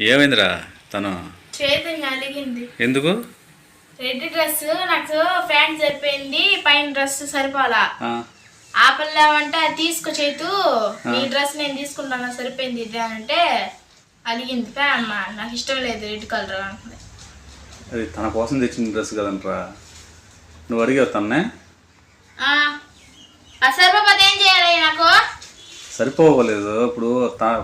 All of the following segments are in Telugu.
ఏమైందిరా? తను అలిగింది ఎందుకు? రెడ్ డ్రెస్ నాకు ప్యాంట్ సరిపోయింది పైన డ్రెస్ సరిపోలా. ఆ, అది తీసుకో చేతు నీ డ్రెస్ నేను తీసుకుంటాను సరిపోయింది ఇది అంటే అలిగింది పే అమ్మ. నాకు ఇష్టం లేదు రెడ్ కలర్ అంటుంది. అది తన కోసం తెచ్చిన డ్రెస్ కదంట్రా. నువ్వు అడిగావు తన్నే? ఆ. సరిపోతే ఏం చేయాలి నాకు? సరిపోవలేదు. ఇప్పుడు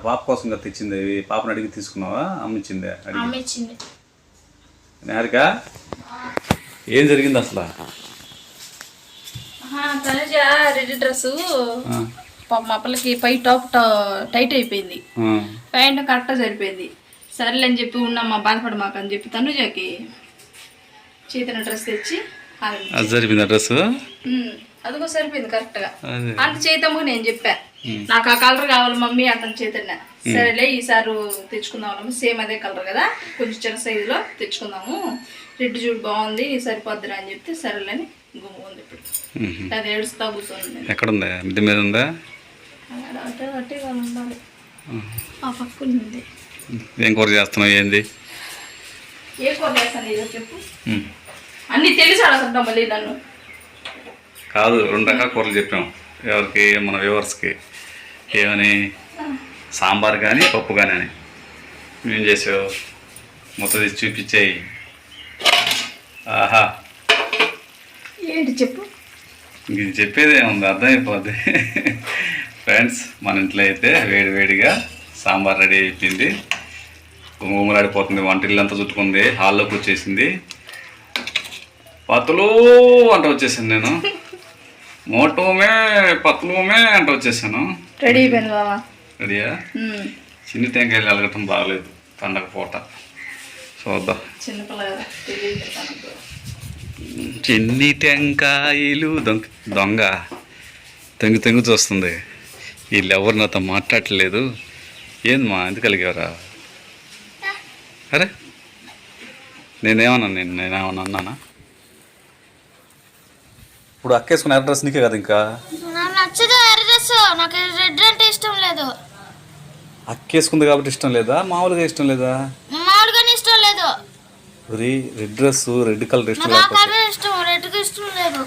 పాప కోసం కదా తెచ్చింది ఇవి పాపను అడిగి తీసుకున్నావా? అమ్మిచ్చిందే అడిగి. అమ్మ ఇచ్చింది నేరిక ఏం జరిగింది అసలు? తనుజ రెడ్ డ్రెస్ ఆ, మా పిల్లకి పై టాప్ టైట్ అయిపోయింది. ప్యాంట్ కరెక్ట్గా సరిపోయింది. సరేలే అని చెప్పి ఉన్నామ్మా బాధపడ మాకు అని చెప్పి తనుజకి చేతిన డ్రెస్ తెచ్చి అది జరిగింది డ్రెస్ అదిగో సరిపోయింది కరెక్ట్గా. అదే. అంత చేతమ్మకు నేను చెప్పా. నాకు ఆ కలర్ కావాలి మమ్మీ అంత చేతన్న సరేలే ఈసారి తెచ్చుకుందాం సేమ్ అదే కలర్ కదా. కొంచెం చిన్న సైజులో తెచ్చుకుందాము. రెడ్ చూడు బాగుంది సరిపోద్దిరా అని చెప్తే సరేలేని గుమ్ముంది ఇప్పుడు. అది ఏడుస్తా కూర్చొని ఎక్కడుంది? మిద్ది మీద ఉందా? అటే అట్టేగా ఉండాలి. ఆ పక్కన ఉంది. ఏం కూర చేస్తున్నావు? ఏంది? ఏ కూర చేస్తాను ఏదో చెప్పు. అన్ని తెలిసి అడుగుతుంటాం మళ్ళీ నన్ను. కాదు రెండు రకాల కూరలు చెప్పాం. ఎవరికి మన వ్యూవర్స్కి. ఏమని? సాంబార్ కానీ పప్పు కానీ అని. ఏం చేసావు? మొత్తం తీసి చూపించేయి. ఆహా. ఏంటి చెప్పు? ఇది చెప్పేది ఏముంది అర్థమైపోద్ది. ఫ్రెండ్స్ మన ఇంట్లో అయితే వేడి వేడిగా సాంబార్ రెడీ అయిపోయింది. గుమగుమలాడిపోతుంది వంట ఇల్లు అంతా చుట్టుకుంది హాల్లోకి వచ్చేసింది. పతులు అంట వచ్చేసాను నేను. మోటోమే పతులుమే అంట వచ్చేసాను. రెడీ అయిపోయింది బావా. రెడీయా? చిన్ని టెంకాయలు వెళ్ళగటం బాగలేదు పండగ పూట. చూద్దాం చిన్ని టెంకాయలు దొంగ దొంగ. తెంగు తెంగు చూస్తుంది. వీళ్ళు ఎవరు నాతో మాట్లాడట్లేదు. ఏందమ్మా ఎందుకు కలిగారా అరే నేనేమన్నా నేను నేనేమన్నా అన్నానా? ఇప్పుడు అక్కేసుకున్న అడ్రస్ నీకే కదా ఇంకా? నాకు రెడ్ అంటే ఇష్టం లేదు. అక్కేసుకుంది కాబట్టి ఇష్టం లేదా? మామూలుగా ఇష్టం లేదా? మామూలుగానే ఇష్టం లేదు. రీ రెడ్ డ్రెస్ రెడ్ కలర్ ఇష్టం నాకు ఆ లేకపోతే? కలర్ ఇష్టం రెడ్గా ఇష్టం లేదు.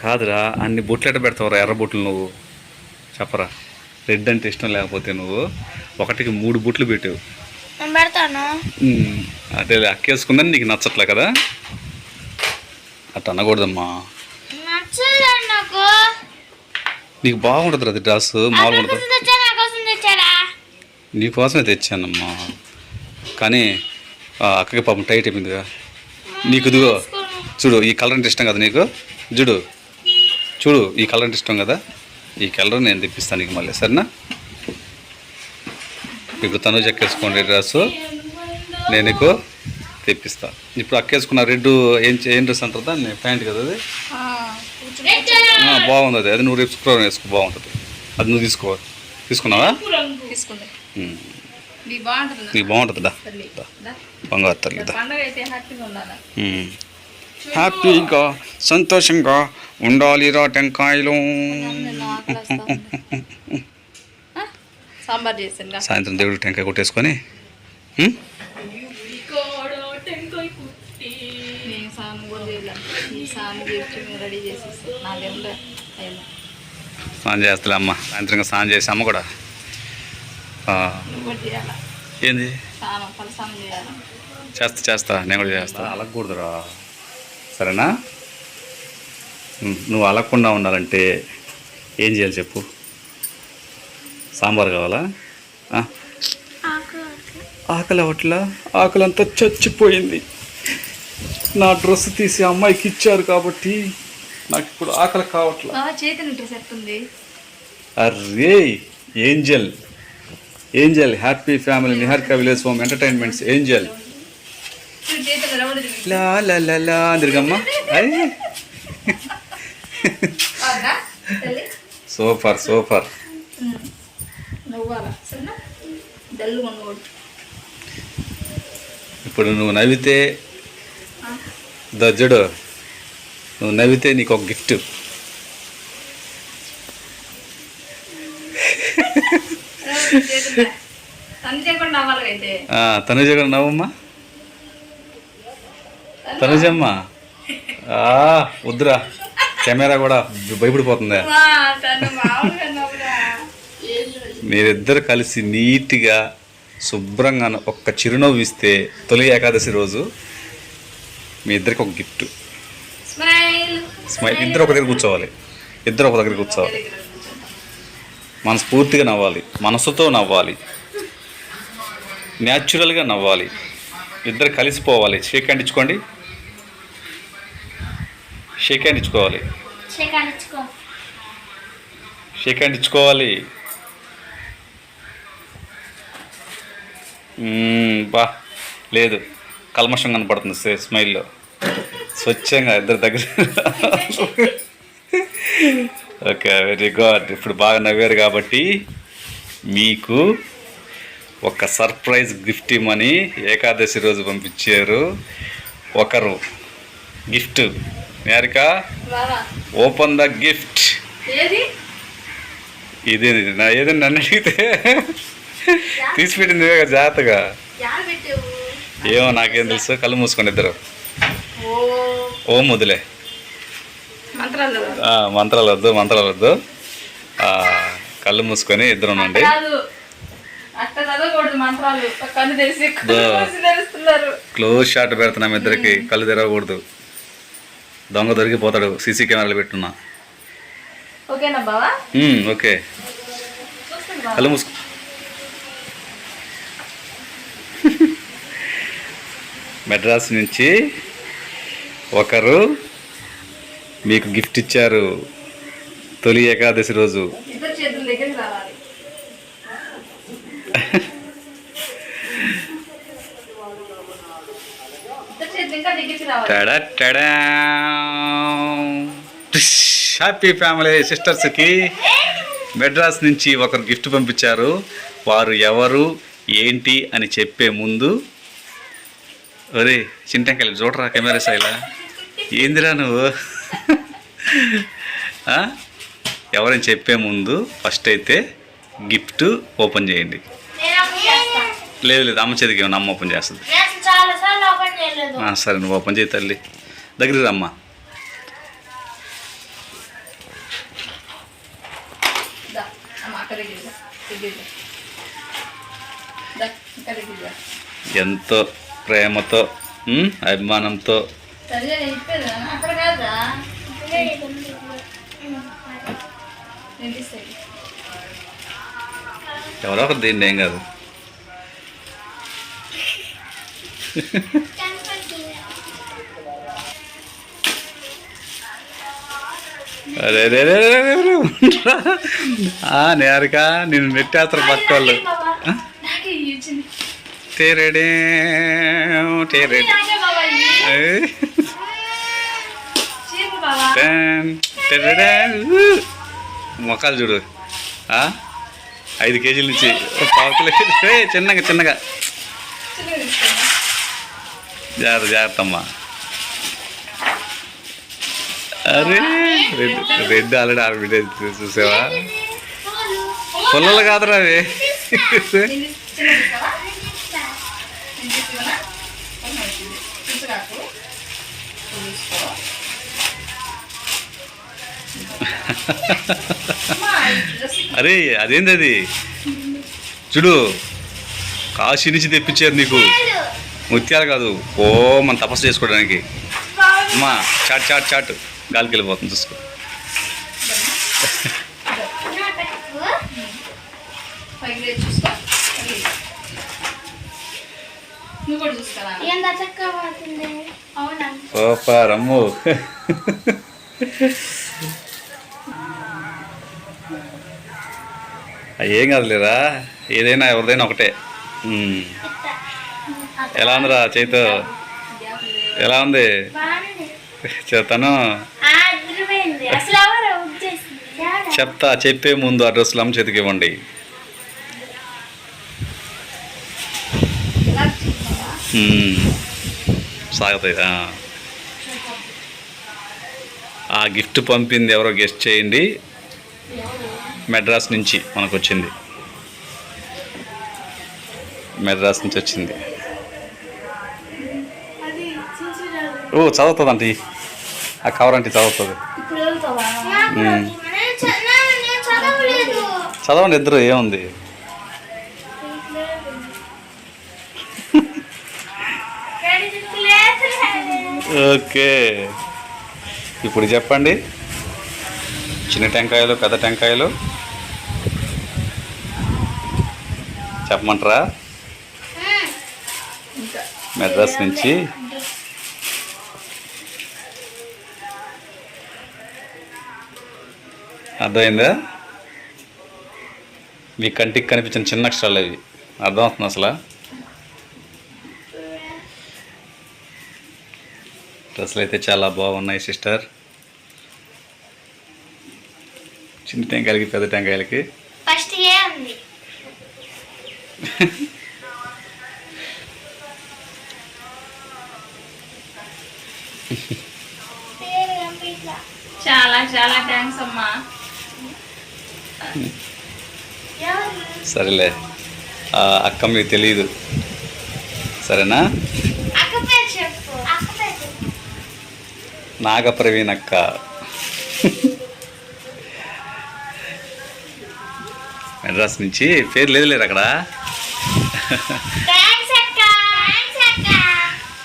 కాదురా అన్ని బొట్లు ఎట్ట పెడతావురా ఎర్ర బొట్లు నువ్వు? చెప్పరా రెడ్ అంటే ఇష్టం లేకపోతే నువ్వు? ఒకటికి మూడు బొట్లు పెట్టావు నేను పెడతాను. ఉమ్, అదే అక్కేసుకుందని నీకు నచ్చట్లే కదా? అట్ట అనకూడదమ్మా. నచ్చలేదు నాకు. నీకు బాగుంటుంది అది డ్రెస్ మామూలుగా ఉంటుంది. నీకోసమే తెచ్చానమ్మా. కానీ అక్కకి పాపం టైట్ అయిపోయిందిగా. నీకు ఇదిగో చూడు ఈ కలర్ అంటే ఇష్టం కదా నీకు? చూడు చూడు ఈ కలర్ అంటే ఇష్టం కదా? ఈ కలర్ నేను తెప్పిస్తాను నీకు మళ్ళీ సరేనా? ఇప్పుడు తను చెక్కేసుకోండి డ్రెస్ నేను నీకు తెప్పిస్తా. ఇప్పుడు అక్కేసుకున్న రెడ్ ఏం ఏం డ్రెస్ అంటారు దాన్ని? ప్యాంట్ కదా అది? ఆ, బాగుంది అది అది నువ్వు రేపు శుక్రవారం వేసుకో బాగుంటుంది. అది నువ్వు తీసుకో. తీసుకున్నావా? తీసుకుంది. ఉమ్. ఇది బాగుంటుంది నీకు బాగుంటుంది. బంగారు తల్లి హ్యాపీగా ఉండాలి? ఉమ్. హ్యాపీగా సంతోషంగా ఉండాలి రా టెంకాయలు. సాయంత్రం దేవుడు టెంకాయ కొట్టేసుకొని ఉమ్? నేను స్నానం కూడా చేయలే ఈ స్నానం చేసి రెడీ చేసేసి స్నానం చేస్తలే అమ్మ. సాయంత్రంగా స్నానం చేసి అమ్మ కూడా. ఏంది? చేస్తా చేస్తా. నేను కూడా చేస్తా. అలగకూడదురా. సరేనా? నువ్వు అలగకుండా ఉండాలంటే ఏం చేయాలి చెప్పు? సాంబార్ కావాలా? ఆ? ఆకలి అవట్లా ఆకలి అంతా చచ్చిపోయింది. నా డ్రెస్ తీసి అమ్మాయికి ఇచ్చారు కాబట్టి నాకు ఇప్పుడు ఆకలి కావట్లా. బాగా చేతి డ్రెస్ ఎట్టుంది? అరే Angel. Angel happy family Niharika village home entertainments Angel. లా లా లా లా తిరిగమ్మా అయ్యి బాగా తల్లి? Super super. ఇప్పుడు నువ్వు నవ్వితే దజ్జుడు నువ్వు నవ్వితే నీకు ఒక గిఫ్ట్. తనుజ కూడా నవ్వమ్మా తనుజమ్మ? ఆ, వద్దురా. కెమెరా కూడా భయపడిపోతుంది. మీరిద్దరు కలిసి నీట్గా శుభ్రంగా ఒక్క చిరునవ్వు ఇస్తే తొలి ఏకాదశి రోజు మీ ఇద్దరికి ఒక గిఫ్ట్. స్మైల్ ఇద్దరు ఒక దగ్గర కూర్చోవాలి. ఇద్దరు ఒక దగ్గర కూర్చోవాలి. మనస్ఫూర్తిగా నవ్వాలి. మనసుతో నవ్వాలి. న్యాచురల్గా నవ్వాలి. ఇద్దరు కలిసిపోవాలి. షేక్ హ్యాండ్ ఇచ్చుకోండి. షేక్ హ్యాండ్ ఇచ్చుకోవాలి. షేక్ హ్యాండ్ ఇచ్చుకోవాలి. బా. లేదు. కల్మషం కనపడుతుంది సే- స్మైల్లో. స్వచ్ఛంగా ఇద్దరు దగ్గర. Okay very good. ఇప్పుడు బాగా నవ్వారు కాబట్టి మీకు ఒక సర్ప్రైజ్ గిఫ్ట్ ఇమ్మని ఏకాదశి రోజు పంపించారు. ఒకరు గిఫ్ట్. నేరిక ఓపెన్ ద గిఫ్ట్ ఇది నా ఏదైనా నన్ను అడిగితే? తీసి పెట్టింది నువ్వే కదా జాగ్రత్తగా ఏమో నాకేం తెలుసు. కళ్ళు మూసుకోండి ఇద్దరు. ఓ వదిలే. మంత్రాలు వద్దు. మంత్రాలు వద్దు కళ్ళు మూసుకొని ఇద్దరు ఉండండి. క్లోజ్ షాట్ పెడుతున్నాం ఇద్దరికి. కళ్ళు తెరవకూడదు. దొంగ దొరికిపోతాడు. సీసీ కెమెరాలు పెట్టున్నా. ఓకే. కళ్ళు మూసుకో మెడ్రాస్ నుంచి ఒకరు మీకు గిఫ్ట్ ఇచ్చారు. తొలి ఏకాదశి రోజు. Tada tada. హ్యాపీ ఫ్యామిలీ సిస్టర్స్కి మెడ్రాస్ నుంచి ఒకరు గిఫ్ట్ పంపించారు. వారు ఎవరు ఏంటి అని చెప్పే ముందు ఒరే చింటంకాయలు చూడరా కెమెరా సైలా ఏందిరా నువ్వు? ఆ? ఎవరని చెప్పే ముందు ఫస్ట్ అయితే గిఫ్ట్ ఓపెన్ చేయండి. లేదు లేదు అమ్మ చేతికి ఏమన్నా అమ్మ ఓపెన్ చేస్తుంది. నేను చాలా సార్లు ఓపెన్ చేయలేదు. ఆ, సరే నువ్వు ఓపెన్ చేయి తల్లి. దగ్గరికి రమ్మా దా అమ్మ. ఎంతో ప్రేమతో అభిమానంతో ఎవరో ఒకరు దీన్ని ఏం కాదు అరే రే రే నేరుగా నేను నెట్టేస్తారు పక్క వాళ్ళు మొక్కలు చూడు. ఆ? ఐదు కేజీల నుంచి చిన్నగా చిన్నగా. జాగ్రత్త జాగ్రత్త అమ్మా. అరే రెడ్ రెడ్ ఆల్రెడీ ఆడబిడ్డ చూసావా? పుల్లలు కాదురా అవి. ఈ డ్రెస్ అరే అదేంది అది చూడు కాశీ నుంచి తెప్పించారు నీకు. ముత్యాలు కాదు ఓ మన తపస్సు చేసుకోవడానికి. అమ్మా చాట్ చాట్ చాట్. గాలికి వెళ్ళిపోతుంది చూసుకో. నువ్వు కూడా చూసుకోరా ఎంత చక్కగా పోతుంది అవునా? సూపర్ అమ్ము అయ్యేం ఏం కాదులేరా? ఏదైనా ఎవరిదైనా ఒకటే. ఎలా ఉందిరా చేతితో ఎలా ఉంది? ఎవరు? చెప్తా చెప్పే ముందు ఆ డ్రెస్సులు అమ్మ చేతికి ఇవ్వండి. సాగుతాయి. ఆ. గిఫ్ట్ పంపింది ఎవరో గెస్ట్ చేయండి. మెడ్రాస్ నుంచి మనకు వచ్చింది మెడ్రాస్ నుంచి వచ్చింది. ఓ చదువుతుంది అంటే ఆ కవర్ అంటే చదువుతుంది. చదవండి ఇద్దరు ఏముంది? ఓకే. ఇప్పుడు చెప్పండి. చిన్న టెంకాయలు పెద్ద టెంకాయలు. చెప్పమంటారా? ఇంకా మెడ్రాస్ నుంచి. అర్థమైందా? మీ కంటికి కనిపించిన చిన్న అక్షరాలు అవి. అర్థమవుతుంది అసలు? డ్రెస్సులు అయితే చాలా బాగున్నాయి సిస్టర్. చిన్న టెంకాయలకి పెద్ద టెంకాయలకి. ఫస్ట్ ఏ ఉంది? చాలా చాలా థ్యాంక్స్ అమ్మా. ఎవరు? సరేలే. అక్క మీకు తెలియదు సరేనా అక్క పేరు చెప్పు అక్క పేరు చెప్పు నాగ ప్రవీణ్ అక్క మెడ్రాస్ నుంచి పేరు లేదు లేరు అక్కడ.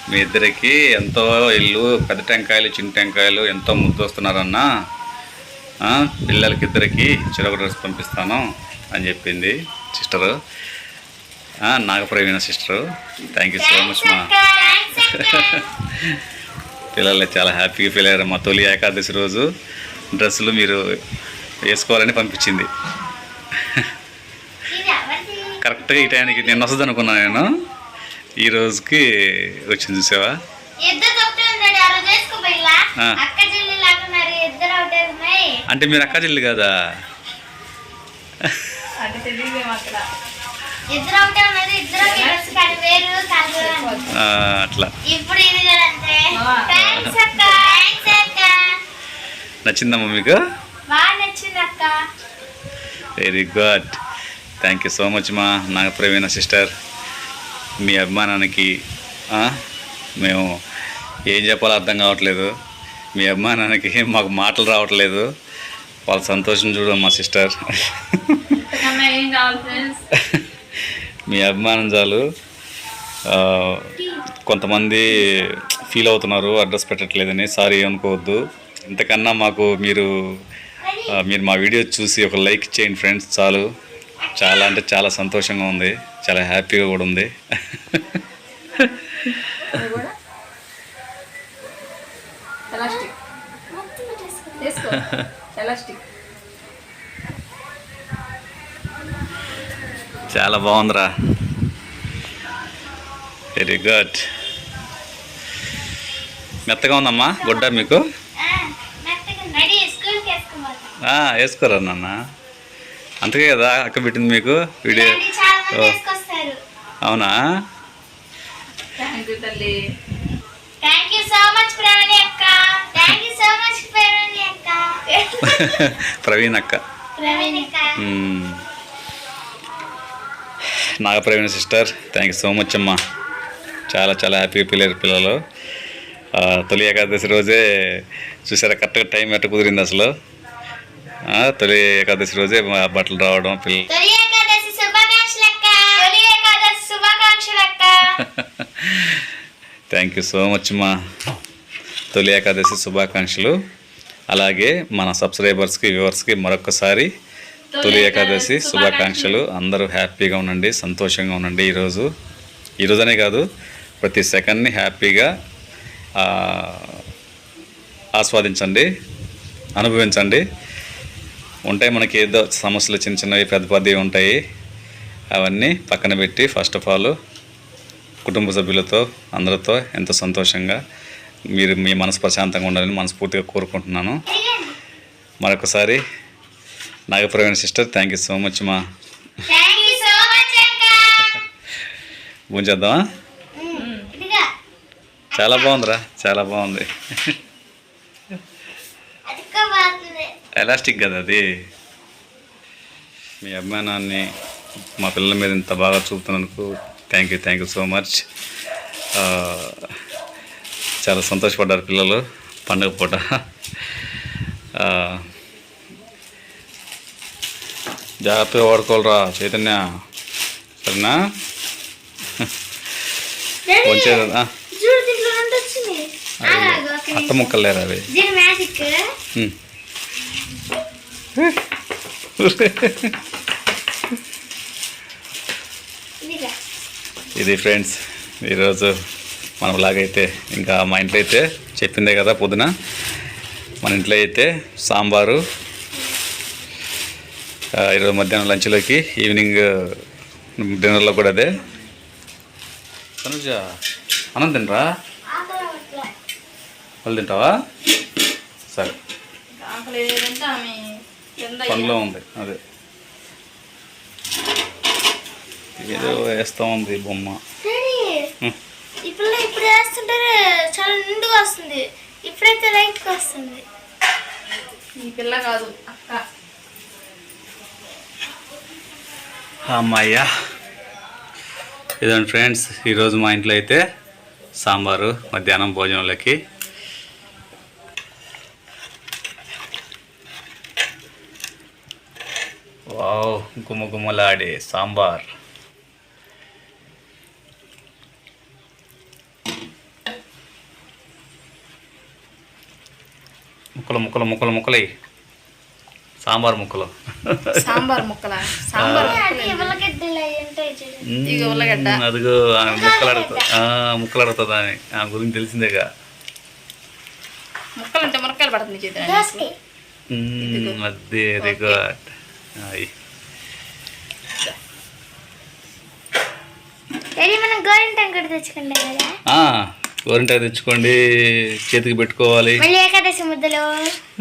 మీ ఇద్దరికి ఎంతో ఇల్లు పెద్ద టెంకాయలు చిన్న టెంకాయలు ఎంతో ముద్దు వస్తున్నారన్న. ఆ, పిల్లలకి ఇద్దరికి చెరొక డ్రెస్ పంపిస్తాను అని చెప్పింది sister. Nagapraveena sister. Thank you so much మా పిల్లలు చాలా హ్యాపీగా ఫీల్ అయ్యారు. మా తొలి ఏకాదశి రోజు డ్రెస్సులు మీరు వేసుకోవాలని పంపించింది. కరెక్ట్గా ఈ టైంకి నేను వస్తుంది అనుకున్నాను నేను. ఈ రోజుకి వచ్చింది చూసావా? అంటే మీరు అక్క చెల్లి కదా? అట్లా. నచ్చిందమ్మా మీకు? Very good thank you so much మా నాగ ప్రవీణ సిస్టర్ మీ అభిమానానికి ఆ, మేము ఏం చెప్పాలో అర్థం కావట్లేదు. మీ అభిమానానికి మాకు మాటలు రావట్లేదు. వాళ్ళ సంతోషం చూడడం మా సిస్టర్ ఇంతకన్నా ఏం కావాలి ఫ్రెండ్స్ మీ అభిమానం చాలు. కొంతమంది ఫీల్ అవుతున్నారు అడ్రస్ పెట్టట్లేదని. సారీ అనుకోవద్దు ఇంతకన్నా మాకు మీరు మీరు మా వీడియో చూసి ఒక లైక్ చేయండి ఫ్రెండ్స్ చాలు. చాలా అంటే చాలా సంతోషంగా ఉంది. చాలా హ్యాపీగా కూడా ఉంది. ఎలాస్టిక్. ఎలాస్టిక్. చాలా బాగుందిరా. వెరీ గుడ్ మెత్తగా ఉందమ్మా గుడ్డ మీకు? వేసుకోరా నాన్న? అంతకే కదా అక్క పెట్టింది మీకు వీడియో. అవునా? ప్రవీణి అక్క. Nagapraveena sister thank you so much అమ్మా. చాలా చాలా హ్యాపీగా పిల్లలు. పిల్లలు తొలి ఏకాదశి రోజే చూసారా కరెక్ట్గా టైం ఎట్ట కుదిరింది అసలు? తొలి ఏకాదశి రోజే బట్టలు రావడం పిల్లలు థ్యాంక్ యూ సో మచ్ మా తొలి ఏకాదశి శుభాకాంక్షలు. అలాగే మన సబ్స్క్రైబర్స్కి వ్యూవర్స్కి మరొకసారి తొలి ఏకాదశి శుభాకాంక్షలు. అందరూ హ్యాపీగా ఉండండి సంతోషంగా ఉండండి ఈరోజు. ఈరోజనే కాదు ప్రతి సెకండ్ని హ్యాపీగా ఆస్వాదించండి అనుభవించండి. ఉంటాయి మనకి ఏదో సమస్యలు చిన్న చిన్నవి పెద్ద పెద్దవి ఉంటాయి. అవన్నీ పక్కన పెట్టి ఫస్ట్ ఆఫ్ ఆల్ కుటుంబ సభ్యులతో అందరితో ఎంతో సంతోషంగా మీరు మీ మనసు ప్రశాంతంగా ఉండాలని మనస్ఫూర్తిగా కోరుకుంటున్నాను. మరొకసారి Nagapraveena sister thank you so much మా. భోంచేద్దామా చాలా బాగుందిరా చాలా బాగుంది. ఎలాస్టిక్ కదా అది. మీ అభిమానాన్ని మా పిల్లల మీద ఇంత బాగా చూపుతున్నందుకు thank you thank you so much చాలా సంతోషపడ్డారు పిల్లలు పండుగ పూట. జాగ్రత్తగా వాడుకోవాలరా చైతన్య. సరేనా? నిమిషం. ముక్కలు లేరా అవి? ఇది ఫ్రెండ్స్ ఈరోజు మన లాగైతే ఇంకా మా ఇంట్లో అయితే చెప్పిందే కదా పొద్దున. మన ఇంట్లో అయితే సాంబారు ఈరోజు మధ్యాహ్నం లంచ్లోకి ఈవినింగ్ డిన్నర్లో కూడా అదే. తనుజ అన్నం తినరా. వాళ్ళు తింటావా? సరే. పనిలో ఉంది అదే. ఏదో వేస్తూ ఉంది బొమ్మ. పిల్ల ఇప్పుడు వేస్తుంటే చాలా నిండుగా వస్తుంది. ఇప్పుడైతే లైట్గా వస్తుంది. ఈ పిల్ల కాదు అక్క. అమ్మయ్యా. ఇదండి ఫ్రెండ్స్ ఈరోజు మా ఇంట్లో అయితే సాంబారు మధ్యాహ్నం భోజనంలోకి. వావ్ గుమగుమలాడే సాంబార్. ముక్కలు ముక్కలు ముక్కలు ముక్కలై సాంబార్ ముక్కలు. సాంబార్ ముక్కల? సాంబార్ ఉల్లగడ్డ. అదిగో ఆమె ముక్కలు అడుగుతా ఆ, ముక్కలు అడుగుతుంది ఆమె ఆమె గురించి తెలిసిందేగా. ముక్కలు అంటే మురకాయలు పడుతుంది చేతి అదే గోరింటాం గోరింటాకు తెచ్చుకోండి. చేతికి పెట్టుకోవాలి. మళ్ళీ ఏకాదశి ముద్దలు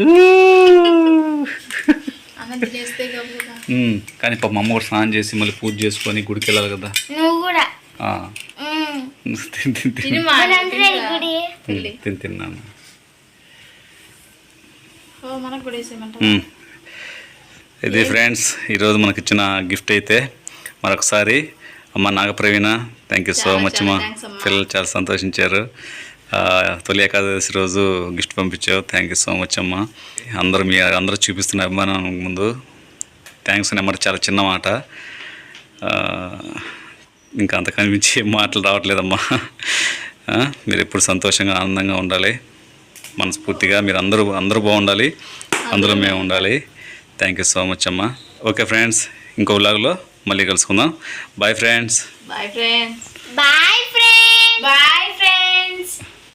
అన్నం తినేస్తే కదా మ్మ్, కానీ పాప మా అమ్మ కూడా స్నానం చేసి మళ్ళీ పూజ చేసుకొని గుడికి వెళ్ళాలి కదా. నువ్వు కూడా. తిని తిన్నాను. ఇది ఫ్రెండ్స్ ఈరోజు మనకి ఇచ్చిన గిఫ్ట్ అయితే మరొకసారి అమ్మ Nagapraveena thank you so much అమ్మా. పిల్లలు చాలా సంతోషించారు. తొలి ఏకాదశి రోజు గిఫ్ట్ పంపించావు. థ్యాంక్ యూ సో మచ్ అమ్మా. అందరూ మీ అందరూ చూపిస్తున్న అభిమానం ముందు థ్యాంక్స్ నెంబర్ చాలా చిన్న మాట. ఆ, ఇంకా అంతకని మించి ఏం మాటలు రావట్లేదమ్మా. ఆ, మీరు ఎప్పుడు సంతోషంగా ఆనందంగా ఉండాలి. మనస్ఫూర్తిగా మీరు అందరూ అందరూ బాగుండాలి. అందులో మేము ఉండాలి. థ్యాంక్ యూ సో మచ్ అమ్మా. ఓకే ఫ్రెండ్స్ ఇంకో వ్లాగ్లో మళ్ళీ కలుసుకుందాం. Bye friends bye friends bye